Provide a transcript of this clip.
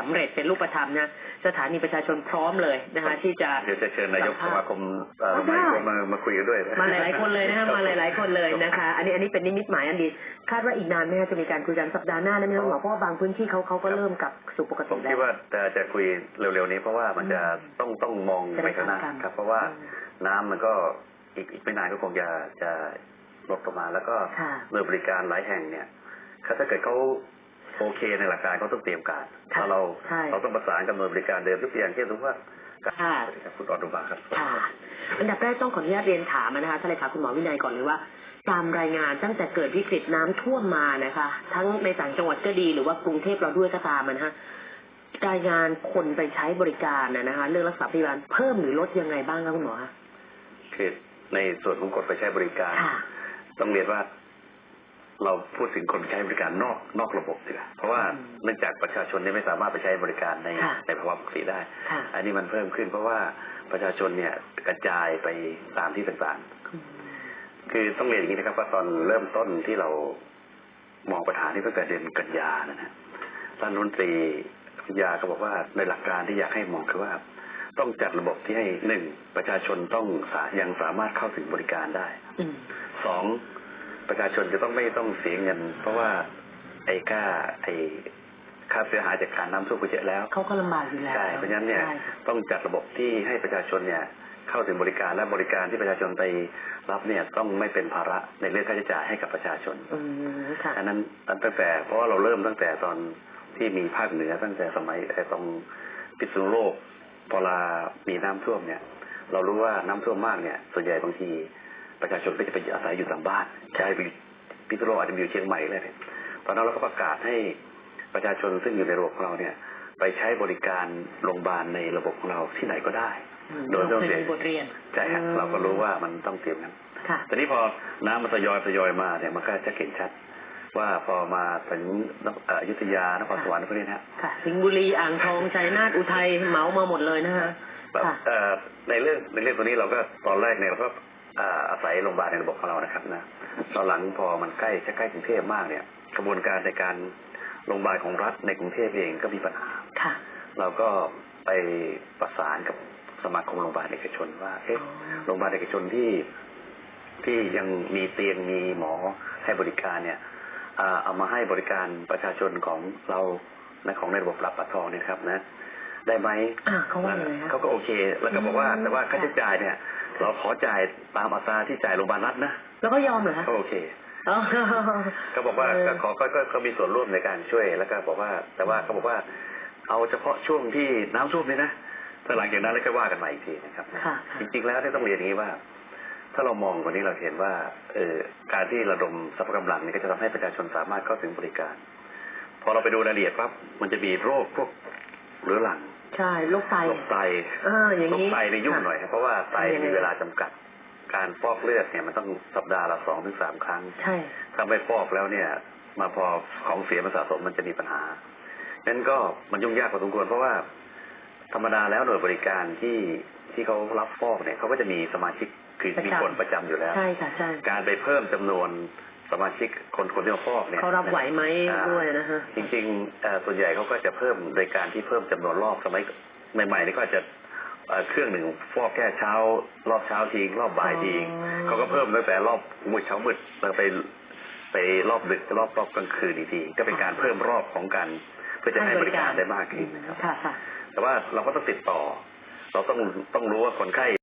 สำเร็จเป็นรูปธรรมนะสถานีประชาชนพร้อมเลยนะคะที่จะเดี๋ยวจะเชิญนายกสมาคมเอ่ออ๋อได้มามามาคุยกันด้วยนะมาหลายๆคนเลยนะคะมาหลายๆคนเลยนะคะ อันนี้อันนี้เป็นนิมิตหมายอันดีคาดว่าอีกนานไหมคะจะมีการคุยกันสัปดาห์หน้าได้ไหมคะหมอเพราะว่าบางพื้นที่เขาเขาก็เริ่มกลับสู่ปกผติมแล้คิดวว่าจะจะคุยเร็วๆนี้เพราะว่ามันจะอืมต้องต้องมองจะได้ไปข้างหน้าทันกันครับ เพราะว่าอืมน้ำมันก็อีกอีกไม่นานก็คงจะจะลดลงมาแล้วก็ค่ะหน่วยบริการหลายแห่งเนี่ยถ้าเกิดเขา โอเคในหลักการเขาต้องเตรียมการค่ะถ้าเราใช่ เราต้องประสานกับหน่วยบริการเดิมยกตัวอย่างเช่นสมมติว่าค่ะ สวัสดีครับคุณออนุบาครับ ค่ะ อันดับแรกต้องขออนุญาตเรียนถามนะคะท่านเลขาคุณหมอวินัยก่อนเลยว่า ตามรายงานตั้งแต่เกิดวิกฤตน้ำท่วมมานะคะ ทั้งในต่างจังหวัดก็ดีหรือว่ากรุงเทพเราด้วยก็ตามอะนะคะรายงานคนไปใช้บริการนะนะคะ เรื่องรักษาพยาบาลเพิ่มหรือลดยังไงบ้างคะคุณหมอคะคือในส่วนของกฎไปใช้บริการ ค่ะ ต้องเรียนว่า เราพูดถึงคนใช้บริการนอกนอกระบบดีกว่าเพราะว่าอืมเนื่องจากประชาชนเนี่ยไม่สามารถไปใช้บริการในค่ะในภาวะปกติได้ค่ะอันนี้มันเพิ่มขึ้นเพราะว่าประชาชนเนี่ยกระจายไปตามที่ต่างอืมๆคือต้องเรียนอย่างนี้นะครับว่าตอนเริ่มต้นที่เรามองปัญหานี้ตั้งแต่เดือนกันยานะฮะท่านรัฐมนตรีปัญญาก็บอกว่าในหลักการที่อยากให้มองคือว่า ต้องจัดระบบที่ให้หนึ่งประชาชนต้องสายังสามารถเข้าถึงบริการได้อืมสอง ประชาชนจะต้องไม่ต้องเสียเงิน เพราะว่าไอ้ค่าไอ้ค่าเสียหายจากการน้ำท่วมก็เยอะแล้วเขาก็ลำบากอยู่แล้วใช่เพราะฉะนั้นเนี่ยใช่ค่ะต้องจัดระบบที่ให้ประชาชนเนี่ยเข้าถึงบริการและบริการที่ประชาชนไปรับเนี่ยต้องไม่เป็นภาระในเรื่องค่าใช้จ่ายให้กับประชาชนอืมค่ะอันนั้นตั้งแต่เพราะว่าเราเริ่มตั้งแต่ตอนที่มีภาคเหนือตั้งแต่สมัยไอ้ตรงพิษณุโลกพอลามีน้ำท่วมเนี่ย เรารู้ว่าน้ำท่วมมากเนี่ย ส่วนใหญ่บางที ประชาชนก็จะไปอาศัยอยู่ตามบ้านใช่ไปอยู่พิษณุโลกอาจจะไปอยู่เชียงใหม่เลยเนี่ยตอนนั้นเราก็ประกาศให้ประชาชนซึ่งอยู่ในระบบของเราเนี่ย ไปใช้บริการโรงพยาบาลในระบบของเราที่ไหนก็ได้อืมโดยไม่ต้องเคยเสียมีบทเรียนใช่ฮะอืมเราก็รู้ว่ามันต้องเตรียมกันค่ะแต่นี้พอน้ำมันทยอยทยอยมาเนี่ยมันก็จะเห็นชัดว่าพอมาถึงนครเอ่ออยุธยานครสวรรค์พวกนี้นะฮะค่ะ สิงห์บุรีอ่างทองชัยนาทอุทัยเหมามาหมดเลยนะคะแบบค่ะเอ่อในเรื่องในเรื่องตัวนี้เราก็ตอนแรกเนี่ยเราก็ อ่าอาศัยโรงพยาบาลในระบบของเรานะครับนะตอนหลังพอมันใกล้จะใกล้กรุงเทพมากเนี่ย กระบวนการในการโรงพยาบาลของรัฐในกรุงเทพเองก็มีปัญหาค่ะเราก็ไปประสานกับสมาคมโรงพยาบาลเอกชนว่าเอ๊ะอ๋อโรงพยาบาลเอกชนที่ที่ยังมีเตียงมีหมอให้บริการเนี่ยอ่าเอามาให้บริการประชาชนของเราในของในระบบรับปัดทองเนี่ยครับนะ ได้ไหมอ่าเขาว่ายังไงคะเขาก็โอเค แล้วก็บอกว่าอืมแต่ว่าค่าใช้จ่ายเนี่ย เราขอจ่ายตามอัตราที่จ่ายโรงพยาบาลรัฐนะแล้วก็ยอมเหรอคะก็โอเคอ๋อเขาบอกว่าเออก็ขอก็ก็เขามีส่วนร่วมในการช่วยแล้วก็บอกว่า แต่ว่าเขาบอกว่า เอาเฉพาะช่วงที่น้ำท่วมนี่นะถ้าหลังจากนั้นแล้วก็ว่ากันใหม่อีกทีนะครับค่ะจริงๆแล้วเนี่ยต้องเรียนอย่างนี้ว่า ถ้าเรามองกว่านี้เราเห็นว่า เออการที่ระดมทรัพย์กำลังเนี่ยก็จะทำให้ประชาชนสามารถเข้าถึงบริการ พอเราไปดูรายละเอียดปั๊บมันจะมีโรคพวกเรื้อรัง ใช่โรคไตโรคไตเอออย่างโรคนี้ไตในยยุ่งหน่อยครับเพราะว่าไตยังไงมีเวลาจำกัด การฟอกเลือดเนี่ยมันต้องสัปดาห์ละสองถึงสามครั้งใช่ถ้าไม่ฟอกแล้วเนี่ย มาพอของเสียมันสะสมมันจะมีปัญหานั้นก็มันยุ่งยากพอสมควรเพราะว่า ธรรมดาแล้วหน่วยบริการที่ที่เขารับฟอกเนี่ยเขาก็จะมีสมาชิกคือมีคนประจำอยู่แล้วใช่ค่ะใช่การไปเพิ่มจำนวน สมาชิกคนคนที่มาฟอกเนี่ยเขารับไหวไหมอ่าด้วยนะฮะจริงๆเอ่อส่วนใหญ่เขาก็จะเพิ่มโดยการที่เพิ่มจำนวนรอบสมัยใหม่ๆนี่ก็อาจจะเอ่อเครื่องหนึ่งฟอกแค่เช้า รอบเช้าทิ้งรอบบ่ายทิ้งอ๋อเขาก็เพิ่มตั้งแต่รอบมืดเช้ามืดแล้วไปไปรอบดึกรอบรอบกลางคืนอีกทีก็เป็นการเพิ่มรอบของการเพื่อจะให้บริการได้มากขึ้นนะครับค่ะค่ะแต่ว่าเราก็ต้องติดต่อ เราต้องต้องรู้ว่าคนไข้